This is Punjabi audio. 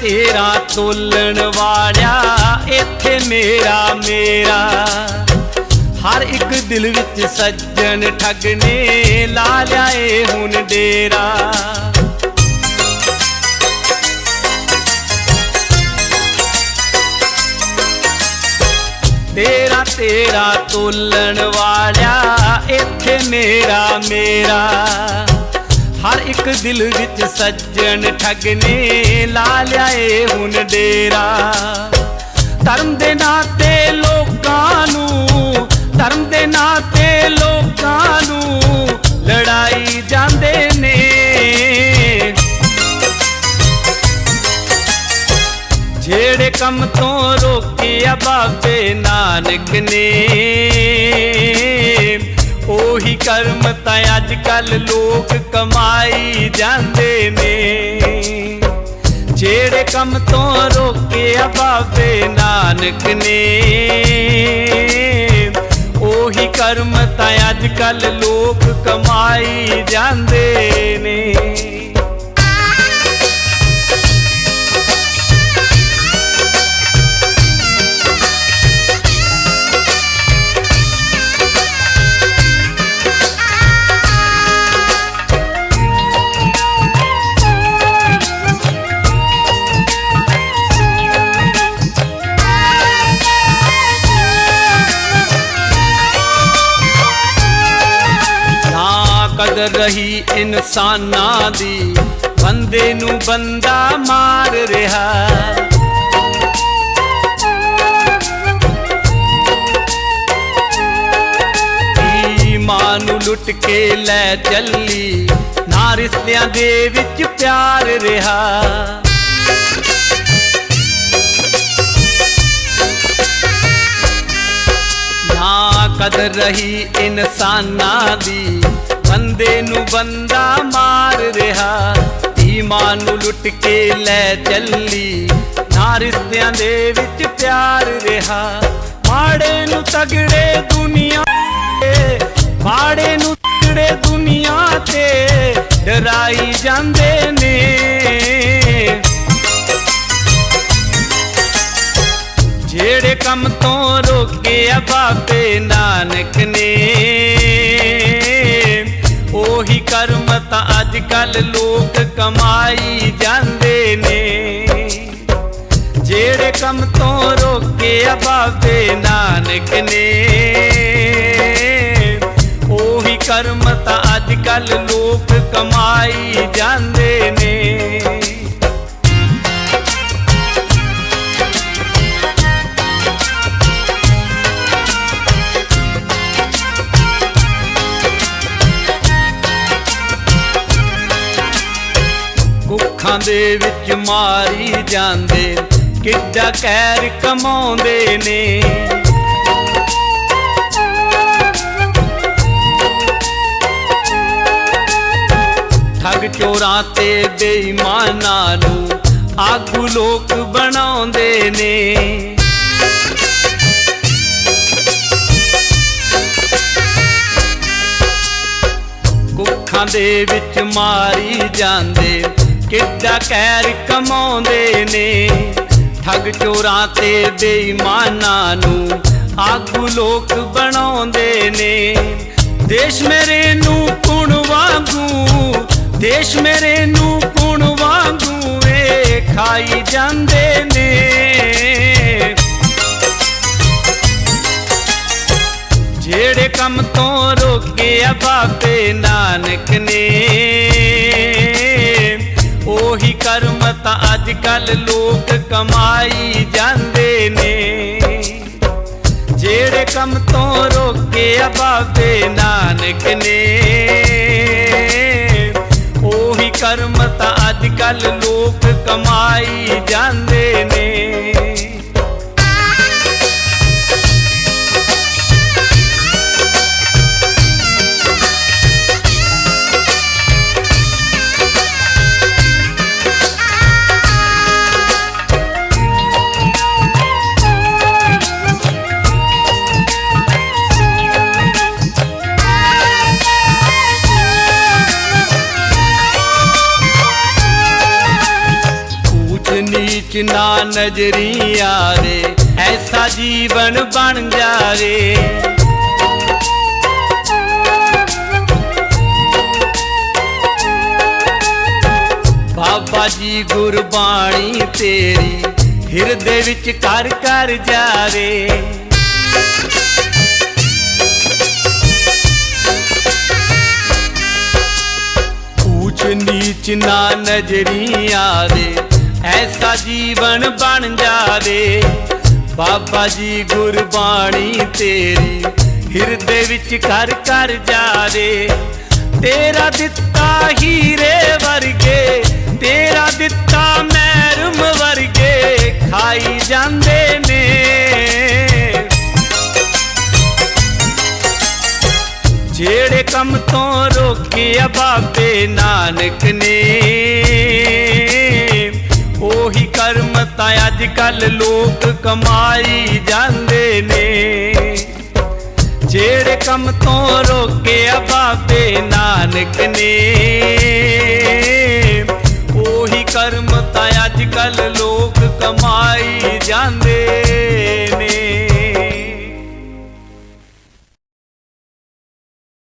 ਤੇਰਾ ਤੋਲਣ ਵਾਲਿਆ, ਇੱਥੇ ਮੇਰਾ ਮੇਰਾ। ਹਰ ਇੱਕ ਦਿਲ ਵਿੱਚ ਸੱਜਣ ਠੱਗ ਨੇ ਲਾ ਲਿਆ ਏ ਹੁਣ ਡੇਰਾ। ਤੇਰਾ ਤੇਰਾ ਤੋਲਣ ਵਾਲਿਆ, ਇੱਥੇ ਮੇਰਾ ਮੇਰਾ। ਹਰ ਇੱਕ ਦਿਲ ਵਿੱਚ ਸੱਜਣ ਠੱਗ ਨੇ ਲਾ ਲਿਆਏ ਹੁਣ ਡੇਰਾ। ਧਰਮ ਦੇ ਨਾਂ ਤੇ ਲੋਕਾਂ ਨੂੰ, ਧਰਮ ਦੇ ਨਾਂ ਤੇ ਲੋਕਾਂ ਨੂੰ ਲੜਾਈ ਜਾਂਦੇ ਨੇ। ਜਿਹੜੇ ਕੰਮ ਤੋਂ ਰੋਕਿਆ ਬਾਬੇ ਨਾਨਕ ਨੇ ਉਹੀ ਕਰਮ ਤਾਂ ਅੱਜ ਕੱਲ ਲੋਕ ਕਮਾਈ ਜਾਂਦੇ ਨੇ। ਜਿਹੜੇ ਕੰਮ ਤੋਂ ਰੋਕਿਆ ਬਾਬੇ ਨਾਨਕ ਨੇ। ਉਹੀ ਕਰਮ ਤਾਂ ਅੱਜ ਕੱਲ ਲੋਕ ਕਮਾਈ ਜਾਂਦੇ ਨੇ। ਕਦਰ ਰਹੀ ਇਨਸਾਨਾਂ ਦੀ। ਬੰਦੇ ਨੂੰ ਬੰਦਾ ਮਾਰ ਰਿਹਾ। ਮਾਂ ਨੂੰ ਲੁੱਟ ਕੇ ਲੈ ਚੱਲੀ। ਨਾ ਰਿਸ਼ਤਿਆਂ ਦੇ ਵਿੱਚ ਪਿਆਰ ਰਿਹਾ। ਨਾ ਕਦਰ ਰਹੀ ਇਨਸਾਨਾਂ ਦੀ। ਬੰਦੇ ਨੂੰ ਬੰਦਾ ਮਾਰ ਰਿਹਾ। ਈਮਾਨ ਨੂੰ ਲੁੱਟ ਕੇ ਲੈ ਚੱਲੀ। ਨਾ ਰਿਸ਼ਤਿਆਂ ਦੇ ਵਿੱਚ ਪਿਆਰ ਰਿਹਾ। ਮਾੜੇ ਨੂੰ ਤਗੜੇ ਦੁਨੀਆ ਤੇ, ਮਾੜੇ ਨੂੰ ਤਗੜੇ ਦੁਨੀਆ ਤੇ ਡਰਾਈ ਜਾਂਦੇ ਨੇ। ਅੱਜ ਕੱਲ ਲੋਕ ਕਮਾਈ ਜਾਂਦੇ ਨੇ। ਜਿਹੜੇ ਕੰਮ ਤੋਂ ਰੋਕਿਆ ਬਾਬੇ ਨਾਨਕ ਨੇ। ਉਹੀ ਕਰਮ ਤਾਂ ਅੱਜ ਕੱਲ ਲੋਕ ਕਮਾਈ ਜਾਂਦੇ ਨੇ। ਕੁੱਖਾਂ ਦੇ ਵਿੱਚ ਮਾਰੀ ਜਾਂਦੇ, ਕਿੱਡਾ ਕਹਿਰ ਕਮਾਉਂਦੇ ਨੇ। ਠੱਗ ਚੋਰਾਂ ਤੇ ਬੇਈਮਾਨਾਂ ਨੂੰ ਆਗੂ ਲੋਕ ਬਣਾਉਂਦੇ ਨੇ। ਕੁੱਖਾਂ ਦੇ ਵਿੱਚ ਮਾਰੀ ਜਾਂਦੇ ਕਿੱਡਾ ਕਹਿਰ ਕਮਾਉਂਦੇ ਨੇ। ਠੱਗ ਚੋਰਾਂ ਤੇ ਬੇਈਮਾਨਾਂ ਨੂੰ ਆਗੂ ਲੋਕ ਬਣਾਉਂਦੇ ਨੇ। ਦੇਸ਼ ਮੇਰੇ ਨੂੰ ਕੁਣ ਵਾਂਗੂ, ਦੇਸ਼ ਮੇਰੇ ਨੂੰ ਕੁਣ ਵਾਂਗੂ ਏ ਖਾਈ ਜਾਂਦੇ ਨੇ। ਜਿਹੜੇ ਕੰਮ ਤੋਂ ਰੋਕਿਆ ਬਾਬੇ ਨਾਨਕ ਨੇ। ਕਰਮ ਤਾਂ ਅੱਜ ਕੱਲ ਲੋਕ ਕਮਾਈ ਜਾਂਦੇ ਨੇ। ਜਿਹੜੇ ਕੰਮ ਤੋਂ ਰੋਕਿਆ ਬਾਬੇ ਨਾਨਕ ਨੇ। ਉਹੀ ਕਰਮ ਤਾਂ ਅੱਜ ਕੱਲ ਲੋਕ ਕਮਾਈ ਜਾਂਦੇ ਨੇ। ਨਾ ਨਜ਼ਰੀ ਆਵੇ ਐਸਾ ਜੀਵਨ ਬਣ ਜਾਵੇ। ਬਾਬਾ ਜੀ ਗੁਰਬਾਣੀ ਤੇਰੀ ਹਿਰਦੇ ਵਿੱਚ ਘਰ ਘਰ ਜਾਵੇ। ਊਚ ਨੀਚ ਨਾ ਨਜ਼ਰੀ ਆਵੇ ਐਸਾ ਜੀਵਨ ਬਣ ਜਾਵੇ। ਬਾਬਾ ਜੀ, ਗੁਰਬਾਣੀ ਤੇਰੀ ਹਿਰਦੇ ਵਿੱਚ ਘਰ ਘਰ ਜਾਵੇ। ਤੇਰਾ ਦਿੱਤਾ ਹੀਰੇ ਵਰਗੇ, ਤੇਰਾ ਦਿੱਤਾ ਮਹਿਰਮ ਵਰਗੇ ਖਾਈ ਜਾਂਦੇ ਨੇ। ਜਿਹੜੇ ਕੰਮ ਤੋਂ ਰੋਕਿਆ ਬਾਬੇ ਨਾਨਕ ਨੇ ਅੱਜ ਕੱਲ ਲੋਕ ਕਮਾਈ ਜਾਂਦੇ ਨੇ। ਜਿਹੜੇ ਕੰਮ ਤੋਂ ਰੋਕਿਆ ਬਾਬੇ ਨਾਨਕ ਨੇ। ਉਹੀ ਕਰਮ ਤਾਂ ਅੱਜ ਕੱਲ ਲੋਕ ਕਮਾਈ ਜਾਂਦੇ ਨੇ।